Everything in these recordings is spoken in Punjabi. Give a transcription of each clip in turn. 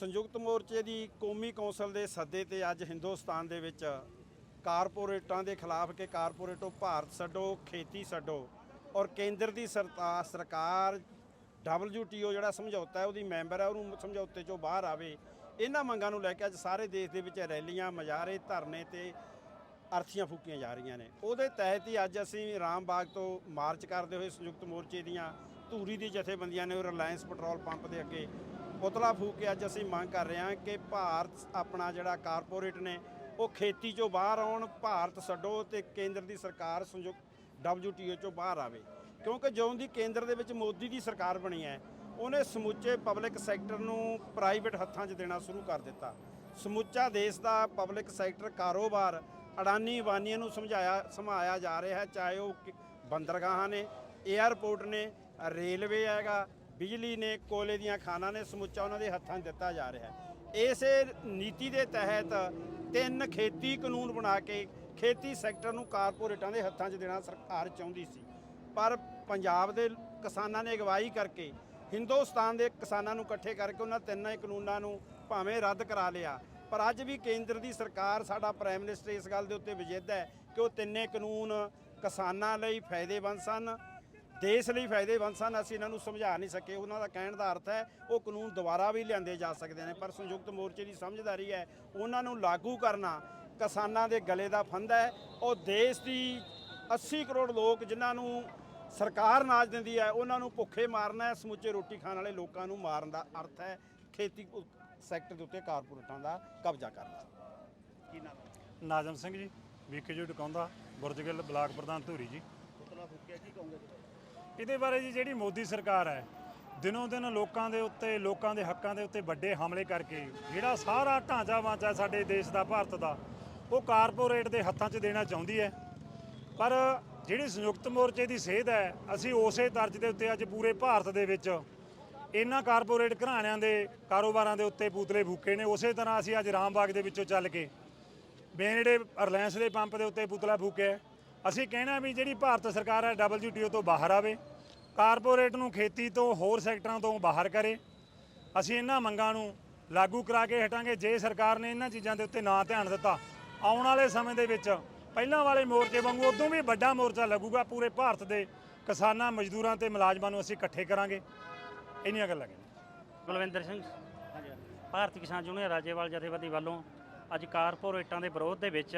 ਸੰਯੁਕਤ ਮੋਰਚੇ ਦੀ ਕੌਮੀ ਕੌਂਸਲ ਦੇ ਸੱਦੇ ਤੇ ਅੱਜ ਹਿੰਦੁਸਤਾਨ ਦੇ ਵਿੱਚ ਕਾਰਪੋਰੇਟਾਂ ਦੇ ਖਿਲਾਫ ਕਿ ਕਾਰਪੋਰੇਟੋ ਭਾਰਤ ਛੱਡੋ, ਖੇਤੀ ਛੱਡੋ ਔਰ ਕੇਂਦਰ ਦੀ ਸਰਤਾ- ਸਰਕਾਰ WTO ਜਿਹੜਾ ਸਮਝੌਤਾ ਹੈ, ਉਹਦੀ ਮੈਂਬਰ ਹੈ, ਉਹਨੂੰ ਸਮਝੌਤੇ ਚੋਂ ਬਾਹਰ ਆਵੇ। ਇਹਨਾਂ ਮੰਗਾਂ ਨੂੰ ਲੈ ਕੇ ਅੱਜ ਸਾਰੇ ਦੇਸ਼ ਦੇ ਵਿੱਚ ਰੈਲੀਆਂ, ਮਜਾਰੇ ਧਰਨੇ ਤੇ ਅਰਥੀਆਂ ਫੂਕੀਆਂ ਜਾ ਰਹੀਆਂ ਨੇ। ਉਹਦੇ ਤਹਿਤ ਹੀ ਅੱਜ ਅਸੀਂ ਰਾਮਬਾਗ ਤੋਂ ਮਾਰਚ ਕਰਦੇ ਹੋਏ ਸੰਯੁਕਤ ਮੋਰਚੇ ਦੀਆਂ ਧੂਰੀ ਦੀ ਜਥੇਬੰਦੀਆਂ ਨੇ ਉਹ ਰਿਲਾਇੰਸ ਪੈਟਰੋਲ ਪੰਪ ਦੇ ਅੱਗੇ ਪੁਤਲਾ ਫੂਕ ਕੇ ਅੱਜ ਅਸੀਂ ਮੰਗ ਕਰ ਰਹੇ ਹਾਂ ਕਿ ਭਾਰਤ ਆਪਣਾ ਜਿਹੜਾ ਕਾਰਪੋਰੇਟ ਨੇ, ਉਹ ਖੇਤੀ ਚੋਂ ਬਾਹਰ ਆਉਣ, ਭਾਰਤ ਛੱਡੋ ਤੇ ਕੇਂਦਰ ਦੀ ਸਰਕਾਰ ਸੰਯੁਕਤ WTO ਚੋਂ ਬਾਹਰ ਆਵੇ। ਕਿਉਂਕਿ ਜਦੋਂ ਦੀ ਕੇਂਦਰ ਦੇ ਵਿੱਚ ਮੋਦੀ ਦੀ ਸਰਕਾਰ ਬਣੀ ਹੈ, ਉਹਨੇ ਸਮੁੱਚੇ ਪਬਲਿਕ ਸੈਕਟਰ ਨੂੰ ਪ੍ਰਾਈਵੇਟ ਹੱਥਾਂ 'ਚ ਦੇਣਾ ਸ਼ੁਰੂ ਕਰ ਦਿੱਤਾ। ਸਮੁੱਚਾ ਦੇਸ਼ ਦਾ ਪਬਲਿਕ ਸੈਕਟਰ ਕਾਰੋਬਾਰ ਅਡਾਨੀ ਵਾਨੀਆਂ ਨੂੰ ਸਮਝਾਇਆ, ਸਮਾਇਆ ਜਾ ਰਿਹਾ ਹੈ, ਚਾਹੇ ਉਹ ਬੰਦਰਗਾਹਾਂ ਨੇ 에ਅਰਪੋਰਟ ਨੇ, ਰੇਲਵੇ ਹੈਗਾ, ਬਿਜਲੀ ਨੇ, ਕੋਲੇ ਦੀਆਂ ਖਾਨਾਂ ਨੇ, ਸਮੁੱਚਾ ਉਹਨਾਂ ਦੇ ਹੱਥਾਂ 'ਚ ਦਿੱਤਾ ਜਾ ਰਿਹਾ ਹੈ। ਇਸੇ ਨੀਤੀ ਦੇ ਤਹਿਤ ਤਿੰਨ ਖੇਤੀ ਕਾਨੂੰਨ ਬਣਾ ਕੇ ਖੇਤੀ ਸੈਕਟਰ ਨੂੰ ਕਾਰਪੋਰੇਟਾਂ ਦੇ ਹੱਥਾਂ 'ਚ ਦੇਣਾ ਸਰਕਾਰ ਚਾਹੁੰਦੀ ਸੀ। ਪਰ ਪੰਜਾਬ ਦੇ ਕਿਸਾਨਾਂ ਨੇ ਅਗਵਾਈ ਕਰਕੇ ਹਿੰਦੁਸਤਾਨ ਦੇ ਕਿਸਾਨਾਂ ਨੂੰ ਇਕੱਠੇ ਕਰਕੇ ਉਹਨਾਂ ਤਿੰਨਾਂ ਕਾਨੂੰਨਾਂ ਨੂੰ ਭਾਵੇਂ ਰੱਦ ਕਰਾ ਲਿਆ। ਪਰ ਅੱਜ ਵੀ ਕੇਂਦਰ ਦੀ ਸਰਕਾਰ ਸਾਡਾ ਪ੍ਰਾਈਮ ਮਿਨਿਸਟਰ ਇਸ ਗੱਲ ਦੇ ਉੱਤੇ ਵਿਜੇਦ ਹੈ ਕਿ ਉਹ ਤਿੰਨੇ ਕਾਨੂੰਨ ਕਿਸਾਨਾਂ ਲਈ ਫਾਇਦੇਮੰਦ ਸਨ, ਦੇਸ਼ ਲਈ ਫਾਇਦੇਮੰਦ ਸਨ। ਅਸੀਂ ਇਹਨਾਂ ਨੂੰ ਸਮਝਾ ਨਹੀਂ ਸਕੇ। ਉਹਨਾਂ ਦਾ ਕਹਿਣ ਦਾ ਅਰਥ ਹੈ, ਉਹ ਕਾਨੂੰਨ ਦੁਬਾਰਾ ਵੀ ਲਿਆਂਦੇ ਜਾ ਸਕਦੇ ਨੇ। ਪਰ ਸੰਯੁਕਤ ਮੋਰਚੇ ਦੀ ਸਮਝਦਾਰੀ ਹੈ, ਉਹਨਾਂ ਨੂੰ ਲਾਗੂ ਕਰਨਾ ਕਿਸਾਨਾਂ ਦੇ ਗਲੇ ਦਾ ਫੰਦਾ ਹੈ। ਉਹ ਦੇਸ਼ ਦੀ 80 ਕਰੋੜ ਲੋਕ ਜਿਨ੍ਹਾਂ ਨੂੰ ਸਰਕਾਰ ਨਾਜ ਦਿੰਦੀ ਹੈ, ਉਹਨਾਂ ਨੂੰ ਭੁੱਖੇ ਮਾਰਨਾ ਹੈ, ਸਮੁੱਚੇ ਰੋਟੀ ਖਾਣ ਵਾਲੇ ਲੋਕਾਂ ਨੂੰ ਮਾਰਨ ਦਾ ਅਰਥ ਹੈ। ਖੇਤੀ ਸੈਕਟਰ ਦੇ ਉੱਤੇ ਕਾਰਪੋਰੇਟਾਂ ਦਾ ਕਬਜ਼ਾ ਕਰਨਾ। ਕੀ ਨਾਮ ਨਾਜ਼ਮ ਸਿੰਘ ਜੀ ਵੀਕੇ ਜੀ ਟਿਕਾਉਂਦਾ ਬੁਰਜਗਿੱਲ ਬਲਾਕ ਪ੍ਰਧਾਨ ਧੂਰੀ ਜੀ। ਪੁਤਲਾ ਫੁੱਕਿਆ ਕੀ ਕਹੋਗੇ ਇਹਦੇ ਬਾਰੇ ਜੀ ਜਿਹੜੀ ਮੋਦੀ ਸਰਕਾਰ ਹੈ ਦਿਨੋਂ ਦਿਨ ਲੋਕਾਂ ਦੇ ਉੱਤੇ ਲੋਕਾਂ ਦੇ ਹੱਕਾਂ ਦੇ ਉੱਤੇ ਵੱਡੇ ਹਮਲੇ ਕਰਕੇ ਜਿਹੜਾ ਸਾਰਾ ਢਾਂਚਾ ਵਾਂਚਾ ਸਾਡੇ ਦੇਸ਼ ਦਾ ਭਾਰਤ ਦਾ ਉਹ ਕਾਰਪੋਰੇਟ ਦੇ ਹੱਥਾਂ 'ਚ ਦੇਣਾ ਚਾਹੁੰਦੀ ਹੈ। ਪਰ ਜਿਹੜੀ ਸੰਯੁਕਤ ਮੋਰਚੇ ਦੀ ਸੇਧ ਹੈ ਅਸੀਂ ਉਸੇ ਤਰਜ਼ ਦੇ ਉੱਤੇ ਅੱਜ ਪੂਰੇ ਭਾਰਤ ਦੇ ਵਿੱਚ ਇਹਨਾਂ ਕਾਰਪੋਰੇਟ ਘਰਾਣਿਆਂ ਦੇ ਕਾਰੋਬਾਰਾਂ ਦੇ ਉੱਤੇ ਪੂਤਲੇ ਫੂਕੇ ਨੇ, ਉਸੇ ਤਰ੍ਹਾਂ ਅਸੀਂ ਅੱਜ ਰਾਮਬਾਗ ਦੇ ਵਿੱਚੋਂ ਚੱਲ ਕੇ ਬੇਨੜੇ ਰਿਲਾਇੰਸ ਦੇ ਪੰਪ ਦੇ ਉੱਤੇ ਪੁਤਲਾ ਫੂਕਿਆ ਅਸੀਂ ਕਹਿਣਾ ਵੀ ਜਿਹੜੀ ਭਾਰਤ ਸਰਕਾਰ ਹੈ WTO ਤੋਂ ਬਾਹਰ ਆਵੇ, ਕਾਰਪੋਰੇਟ ਨੂੰ ਖੇਤੀ ਤੋਂ ਹੋਰ ਸੈਕਟਰਾਂ ਤੋਂ ਬਾਹਰ ਕਰੇ। ਅਸੀਂ ਇਹਨਾਂ ਮੰਗਾਂ ਨੂੰ ਲਾਗੂ ਕਰਾ ਕੇ ਹਟਾਂਗੇ। ਜੇ ਸਰਕਾਰ ਨੇ ਇਹਨਾਂ ਚੀਜ਼ਾਂ ਦੇ ਉੱਤੇ ਨਾ ਧਿਆਨ ਦਿੱਤਾ, ਆਉਣ ਵਾਲੇ ਸਮੇਂ ਦੇ ਵਿੱਚ ਪਹਿਲਾਂ ਵਾਲੇ ਮੋਰਚੇ ਵਾਂਗੂ ਉਦੋਂ ਵੀ ਵੱਡਾ ਮੋਰਚਾ ਲੱਗੂਗਾ। ਪੂਰੇ ਭਾਰਤ ਦੇ ਕਿਸਾਨਾਂ, ਮਜ਼ਦੂਰਾਂ ਤੇ ਮੁਲਾਜ਼ਮਾਂ ਨੂੰ ਅਸੀਂ ਇਕੱਠੇ ਕਰਾਂਗੇ। ਇੰਨੀਆਂ ਗੱਲਾਂ ਕਹਿੰਦੇ ਕੁਲਵਿੰਦਰ ਸਿੰਘ, ਭਾਰਤੀ ਕਿਸਾਨ ਯੂਨੀਅਨ ਰਾਜੇਵਾਲ ਜਥੇਬੰਦੀ ਵੱਲੋਂ ਅੱਜ ਕਾਰਪੋਰੇਟਾਂ ਦੇ ਵਿਰੋਧ ਦੇ ਵਿੱਚ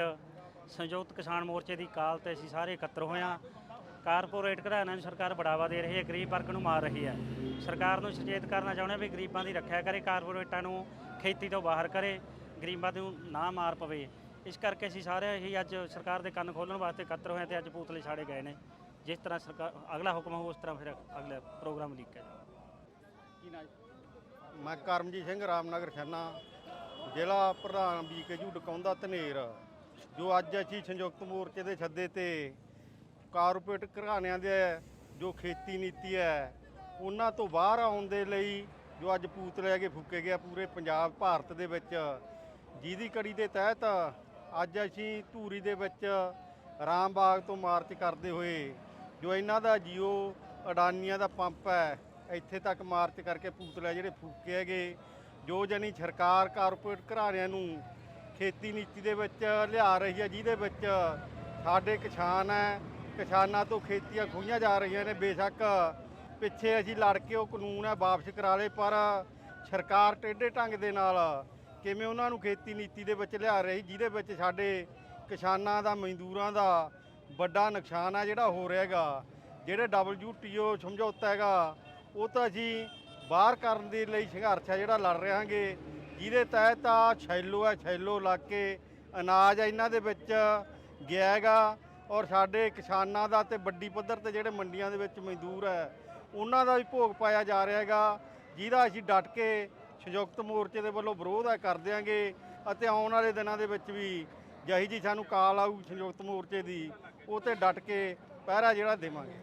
ਸੰਯੁਕਤ ਕਿਸਾਨ ਮੋਰਚੇ ਦੀ ਕਾਲ ਤੇ ਅਸੀਂ ਸਾਰੇ ਇਕੱਤਰ ਹੋਏ ਹਾਂ। ਕਾਰਪੋਰੇਟ ਘਰਾਣਿਆਂ ਨੂੰ ਸਰਕਾਰ ਬੜਾਵਾ ਦੇ ਰਹੀ ਹੈ, ਗਰੀਬ ਵਰਗ ਨੂੰ ਮਾਰ ਰਹੀ ਹੈ। ਸਰਕਾਰ ਨੂੰ ਸੁਚੇਤ ਕਰਨਾ ਚਾਹੁੰਦੇ ਹਾਂ ਵੀ ਗਰੀਬਾਂ ਦੀ ਰੱਖਿਆ ਕਰੇ, ਕਾਰਪੋਰੇਟਾਂ ਨੂੰ ਖੇਤੀ ਤੋਂ ਬਾਹਰ ਕਰੇ, ਗਰੀਬਾਂ ਨੂੰ ਨਾ ਮਾਰ ਪਵੇ। ਇਸ ਕਰਕੇ ਅਸੀਂ ਸਾਰੇ ਹੀ ਅੱਜ ਸਰਕਾਰ ਦੇ ਕੰਨ ਖੋਲਣ ਵਾਸਤੇ ਇਕੱਤਰ ਹੋਏ ਹਾਂ ਤੇ ਅੱਜ ਪੂਤਲੇ ਛਾੜੇ ਗਏ ਨੇ। ਜਿਸ ਤਰ੍ਹਾਂ ਸਰਕਾਰ ਅਗਲਾ ਹੁਕਮ ਹੋਊ, ਉਸ ਤਰ੍ਹਾਂ ਫਿਰ ਅਗਲਾ ਪ੍ਰੋਗਰਾਮ ਲਿਖਿਆ ਜਾਊਗਾ ਕੀ ਨਾਮ ਮੈਂ ਕਰਮਜੀਤ ਸਿੰਘ, ਰਾਮਨਗਰ ਖੰਨਾ, ਜ਼ਿਲ੍ਹਾ ਪ੍ਰਧਾਨ ਬੀਕੇਯੂ ਡਕਾਉਂਦਾ ਧਨੇਰ, ਜੋ ਅੱਜ ਅਸੀਂ ਸੰਯੁਕਤ ਮੋਰਚੇ ਦੇ ਛੱਦੇ ਤੇ ਕਾਰਪੋਰੇਟ ਘਰਾਣਿਆਂ ਦੇ ਜੋ ਖੇਤੀ ਨੀਤੀ ਹੈ, ਉਹਨਾਂ ਤੋਂ ਬਾਹਰ ਆਉਣ ਦੇ ਲਈ ਜੋ ਅੱਜ ਪੂਤਲੇ ਕੇ ਫੂਕੇ ਗਿਆ ਪੂਰੇ ਪੰਜਾਬ, ਭਾਰਤ ਦੇ ਵਿੱਚ, ਜਿਹਦੀ ਕੜੀ ਦੇ ਤਹਿਤ ਅੱਜ ਅਸੀਂ ਧੂਰੀ ਦੇ ਵਿੱਚ ਰਾਮਬਾਗ ਤੋਂ ਮਾਰਚ ਕਰਦੇ ਹੋਏ ਜੋ ਇਹਨਾਂ ਦਾ ਜੀਓ ਅਡਾਨੀਆਂ ਦਾ ਪੰਪ ਹੈ ਇੱਥੇ ਤੱਕ ਮਾਰਚ ਕਰਕੇ ਪੂਤਲੇ ਜਿਹੜੇ ਫੂਕੇ ਹੈਗੇ, ਜੋ ਜਾਨੀ ਸਰਕਾਰ ਕਾਰਪੋਰੇਟ ਘਰਾਣਿਆਂ ਨੂੰ ਖੇਤੀ ਨੀਤੀ ਦੇ ਵਿੱਚ ਲਿਆ ਰਹੀ ਹੈ, ਜਿਹਦੇ ਵਿੱਚ ਸਾਡੇ ਕਿਸਾਨ ਹੈ, ਕਿਸਾਨਾਂ ਤੋਂ ਖੇਤੀਆਂ ਖੋਹੀਆਂ ਜਾ ਰਹੀਆਂ ਨੇ, ਬੇਸ਼ੱਕ ਪਿੱਛੇ ਅਸੀਂ ਲੜ ਕੇ ਉਹ ਕਾਨੂੰਨ ਹੈ, ਵਾਪਸ ਕਰਾ ਲਏ, ਪਰ ਸਰਕਾਰ ਟੇਢੇ ਢੰਗ ਦੇ ਨਾਲ ਕਿਵੇਂ ਉਹਨਾਂ ਨੂੰ ਖੇਤੀ ਨੀਤੀ ਦੇ ਵਿੱਚ ਲਿਆ ਰਹੀ, ਜਿਹਦੇ ਵਿੱਚ ਸਾਡੇ ਕਿਸਾਨਾਂ ਦਾ, ਮਜ਼ਦੂਰਾਂ ਦਾ ਵੱਡਾ ਨੁਕਸਾਨ ਹੈ, ਜਿਹੜਾ ਹੋ ਰਿਹਾ ਹੈਗਾ, ਜਿਹੜੇ WTO ਸਮਝੌਤਾ ਹੈਗਾ ਉਹ ਤਾਂ ਅਸੀਂ ਬਾਹਰ ਕਰਨ ਦੇ ਲਈ ਸੰਘਰਸ਼ ਹੈ ਜਿਹੜਾ ਲੜ ਰਹੇ ਜਿਹਦੇ ਤਹਿਤ ਆ ਛੈਲੋ ਹੈ ਛੈਲੋ ਲਾ ਕੇ ਅਨਾਜ ਆ ਇਹਨਾਂ ਦੇ ਵਿੱਚ ਗਿਆ ਹੈਗਾ ਔਰ ਸਾਡੇ ਕਿਸਾਨਾਂ ਦਾ ਤੇ ਵੱਡੀ ਪੱਧਰ ਤੇ ਜਿਹੜੇ ਮੰਡੀਆਂ ਦੇ ਵਿੱਚ ਮਜ਼ਦੂਰ ਹੈ ਉਹਨਾਂ ਦਾ ਵੀ ਭੋਗ ਪਾਇਆ ਜਾ ਰਿਹਾ ਹੈਗਾ। ਜਿਹਦਾ ਅਸੀਂ ਡਟ ਕੇ ਸੰਯੁਕਤ ਮੋਰਚੇ ਦੇ ਵੱਲੋਂ ਵਿਰੋਧ ਹੈ ਕਰ ਦਿਆਂਗੇ ਅਤੇ ਆਉਣ ਵਾਲੇ ਦਿਨਾਂ ਦੇ ਵਿੱਚ ਵੀ ਜਹੀ ਜੀ ਸਾਨੂੰ ਕਾਲ ਆਊ ਸੰਯੁਕਤ ਮੋਰਚੇ ਦੀ, ਉਹ ਤੇ ਡਟ ਕੇ ਪਹਿਰਾ ਜਿਹੜਾ ਦੇਵਾਂਗੇ।